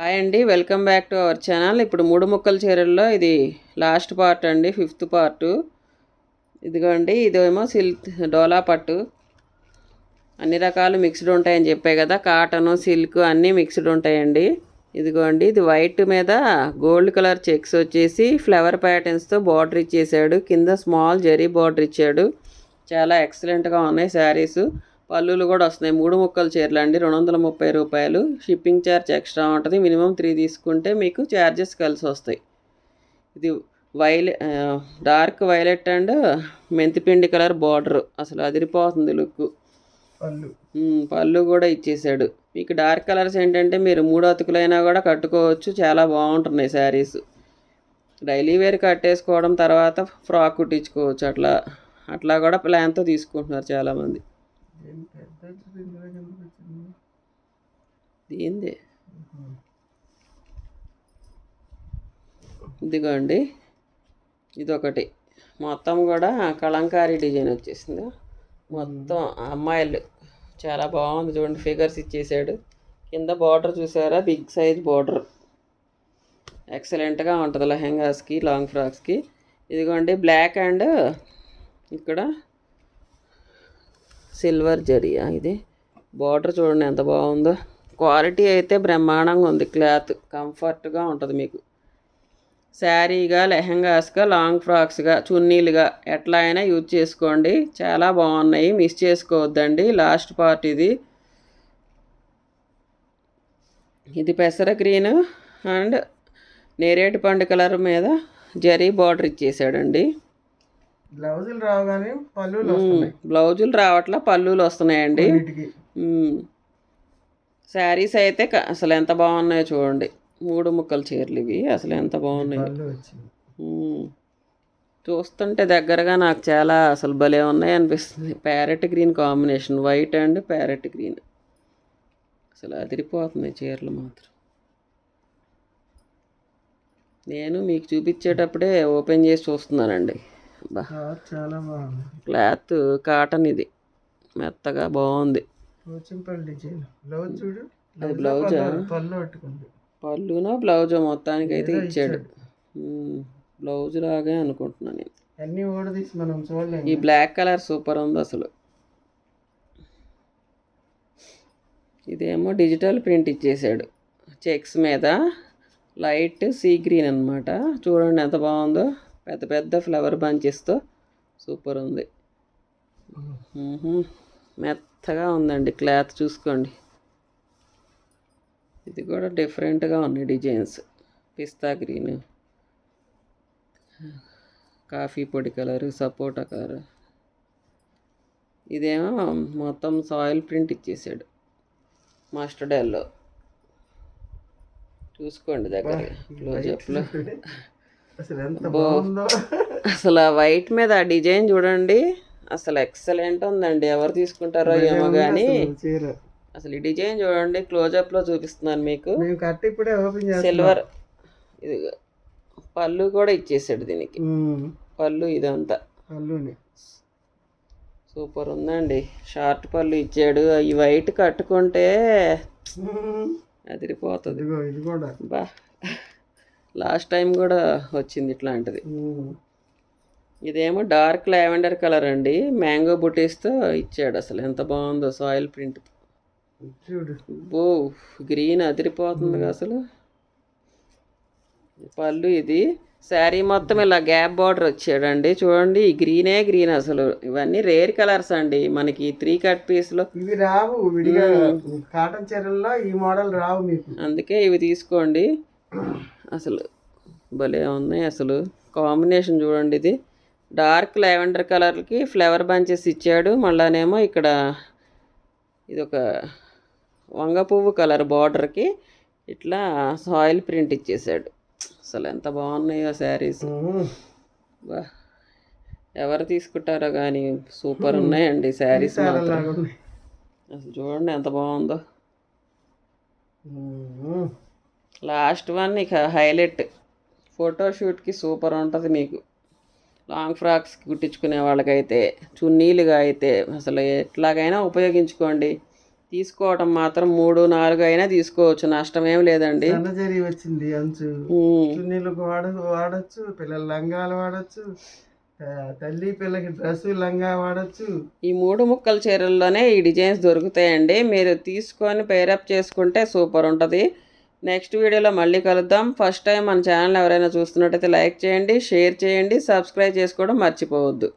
Hi అండి welcome back to our channel. ఇప్పుడు మూడు ముక్కల చీరల్లో ఇది లాస్ట్ పార్ట్ అండి ఫిఫ్త్ పార్ట్. ఇదిగోండి ఇదేమో సిల్క్ డోలా పట్టు. అన్ని రకాలు మిక్స్డ్ ఉంటాయని చెప్పాయి కదా కాటను సిల్క్ అన్నీ మిక్స్డ్ ఉంటాయండి. ఇదిగోండి ఇది వైట్ మీద గోల్డ్ కలర్ చెక్స్ వచ్చేసి ఫ్లవర్ ప్యాటర్న్స్తో బార్డర్ ఇచ్చేసాడు. కింద స్మాల్ జరీ బార్డర్ ఇచ్చాడు. చాలా ఎక్సలెంట్గా ఉన్నాయి శారీసు. పళ్ళులు కూడా వస్తున్నాయి. మూడు ముక్కలు చీరలు అండి. రెండు వందల ముప్పై రూపాయలు. షిప్పింగ్ ఛార్జ్ ఎక్స్ట్రా ఉంటుంది. మినిమం త్రీ తీసుకుంటే మీకు ఛార్జెస్ కలిసి వస్తాయి. ఇది వైలె డార్క్ వైలెట్ అండ్ మెంతిపిండి కలర్ బార్డర్. అసలు అదిరిపోతుంది లుక్. పళ్ళు. పళ్ళు కూడా ఇచ్చేసాడు. మీకు డార్క్ కలర్స్ ఏంటంటే మీరు మూడు అతుకులైనా కూడా కట్టుకోవచ్చు. చాలా బాగుంటున్నాయి శారీస్. డైలీ వేర్ కట్టేసుకోవడం తర్వాత ఫ్రాక్ కుట్టించుకోవచ్చు. అట్లా అట్లా కూడా ప్లాన్తో తీసుకుంటున్నారు చాలామంది. ఏంది? ఇదిగోండి. ఇదొకటి. మొత్తం కూడా కలంకారీ డిజైన్ వచ్చేసింది. మొత్తం అమ్మాయిలు. చాలా బాగుంది చూడండి. ఫిగర్స్ ఇచ్చేసాడు. కింద బార్డర్ చూసారా? Big size border. ఎక్సలెంట్గా ఉంటుంది లెహెంగాస్కి లాంగ్ ఫ్రాక్స్కి. ఇదిగోండి బ్లాక్ అండ్ ఇక్కడ సిల్వర్ జరియా ఇది. బార్డర్ చూడండి ఎంత బాగుందో. క్వాలిటీ అయితే బ్రహ్మాండంగా ఉంది. క్లాత్ కంఫర్ట్గా ఉంటుంది మీకు. శారీగా లెహంగాస్గా లాంగ్ ఫ్రాక్స్గా చున్నీలుగా ఎట్లా అయినా యూజ్ చేసుకోండి. చాలా బాగున్నాయి. మిస్ చేసుకోవద్దండి. లాస్ట్ పార్ట్ ఇది. ఇది పెసర గ్రీన్ అండ్ నేరేడు పండు కలర్ మీద జరీ బార్డర్ ఇచ్చేసాడండి. బ్లౌజులు రావు కానీ పళ్ళులు వస్తున్నాయి. బ్లౌజులు రావట్లా పళ్ళులు వస్తున్నాయండి. శారీస్ అయితే అసలు ఎంత బాగున్నాయో చూడండి. మూడు ముక్కల చీరలు ఇవి. అసలు ఎంత బాగున్నాయి. చూస్తుంటే దగ్గరగా నాకు చాలా అసలు భలే ఉన్నాయి అనిపిస్తుంది. Parrot green combination. White and parrot green. అసలు అదిరిపోతుంది చీరలు మాత్రం. నేను మీకు చూపించేటప్పుడే ఓపెన్ చేసి చూస్తున్నానండి. చాలా బాగుంది. క్లాత్ కాటన్ ఇది. మెత్తగా బాగుంది. బ్లౌజ్ చూడు. అది బ్లౌజ్? పళ్ళు- పళ్ళునో? మొత్తానికి అయితే ఇచ్చాడు. బ్లౌజ్ లాగే అనుకుంటున్నాను నేను. అన్ని ఓడదీసి మనం చూడలేము ఈ బ్లాక్ కలర్ సూపర్ ఉంది అసలు. ఇదేమో డిజిటల్ ప్రింట్ ఇచ్చేసాడు. చెక్స్ మీద. లైట్ సీ గ్రీన్ అనమాట చూడండి ఎంత బాగుందో. పెద్ద పెద్ద ఫ్లవర్ బంచెస్తో సూపర్ ఉంది. మెత్తగా ఉందండి క్లాత్ చూసుకోండి. ఇది కూడా డిఫరెంట్గా ఉన్నాయి డిజైన్స్. పిస్తా గ్రీన్ కాఫీ పొడి కలరు సపోటా కలర్. ఇదేమో మొత్తం సాయిల్ ప్రింట్ ఇచ్చేసాడు మస్టర్డ్ ఎల్లో చూసుకోండి దగ్గర క్లోజప్లో అసలు ఆ వైట్ మీద ఆ డిజైన్ చూడండి అసలు ఎక్సలెంట్ ఉందండి. ఎవరు తీసుకుంటారో ఏమో కానీ అసలు ఈ డిజైన్ చూడండి క్లోజప్లో చూపిస్తున్నాను మీకు. సిల్వర్ ఇది పళ్ళు కూడా ఇచ్చేసాడు దీనికి. పళ్ళు ఇదంతా. సూపర్ ఉందండి. షార్ట్ పళ్ళు ఇచ్చాడు. ఈ వైట్ కట్టుకుంటే అదిరిపోతుంది. బా. లాస్ట్ టైం కూడా వచ్చింది ఇట్లాంటిది. ఇదేమో డార్క్ లావెండర్ కలర్ అండి. మ్యాంగో బుటీస్తో ఇచ్చాడు అసలు. ఎంత బాగుందో సాయిల్ ప్రింట్. బో గ్రీన్ అదిరిపోతుంది అసలు. పళ్ళు ఇది. శారీ మొత్తం ఇలా గ్యాప్ బార్డర్ వచ్చాడండి. చూడండి ఈ గ్రీనే గ్రీన్ అసలు. ఇవన్నీ రేర్ కలర్స్ అండి. మనకి త్రీ కట్ పీస్లో. ఇవి రావు విడిగా. కాటన్ చీరల్లో ఈ మోడల్ రావు మీకు. అందుకే ఇవి తీసుకోండి. అసలు భలే ఉన్నాయి. అసలు కాంబినేషన్ చూడండి ఇది. డార్క్ లావెండర్ కలర్కి ఫ్లవర్ బంచెస్ ఇచ్చాడు. మళ్ళానేమో ఇక్కడ ఇది ఒక వంగ పువ్వు కలర్ బార్డర్కి ఇట్లా సాయిల్ ప్రింట్ ఇచ్చేసాడు. అసలు ఎంత బాగున్నాయో శారీస్. బా ఎవరు తీసుకుంటారో కానీ సూపర్ ఉన్నాయండి శారీస్ మాత్రం. అసలు చూడండి ఎంత బాగుందో. లాస్ట్ వన్ ఇక హైలైట్. ఫోటోషూట్కి సూపర్ ఉంటుంది మీకు. లాంగ్ ఫ్రాక్స్ కుట్టించుకునే వాళ్ళకైతే చున్నీలుగా అయితే అసలు ఎట్లాగైనా ఉపయోగించుకోండి. తీసుకోవటం మాత్రం మూడు నాలుగు అయినా తీసుకోవచ్చు. నష్టమేం లేదండి. సన్నజరి వచ్చింది అంచు. చున్నీలకు వాడ వాడచ్చు పిల్లల లంగాలు వాడచ్చు తల్లి పిల్లకి డ్రెస్సు లంగా వాడచ్చు. ఈ మూడు ముక్కల చీరల్లోనే ఈ డిజైన్స్ దొరుకుతాయండి. మీరు తీసుకొని పేరప్ చేసుకుంటే సూపర్ ఉంటుంది. నెక్స్ట్ వీడియోలో మళ్ళీ కలుద్దాం. ఫస్ట్ టైం మన ఛానల్ ఎవరైనా చూస్తున్నట్టయితే లైక్ చేయండి షేర్ చేయండి సబ్స్క్రైబ్ చేసుకోవడం మర్చిపోవద్దు.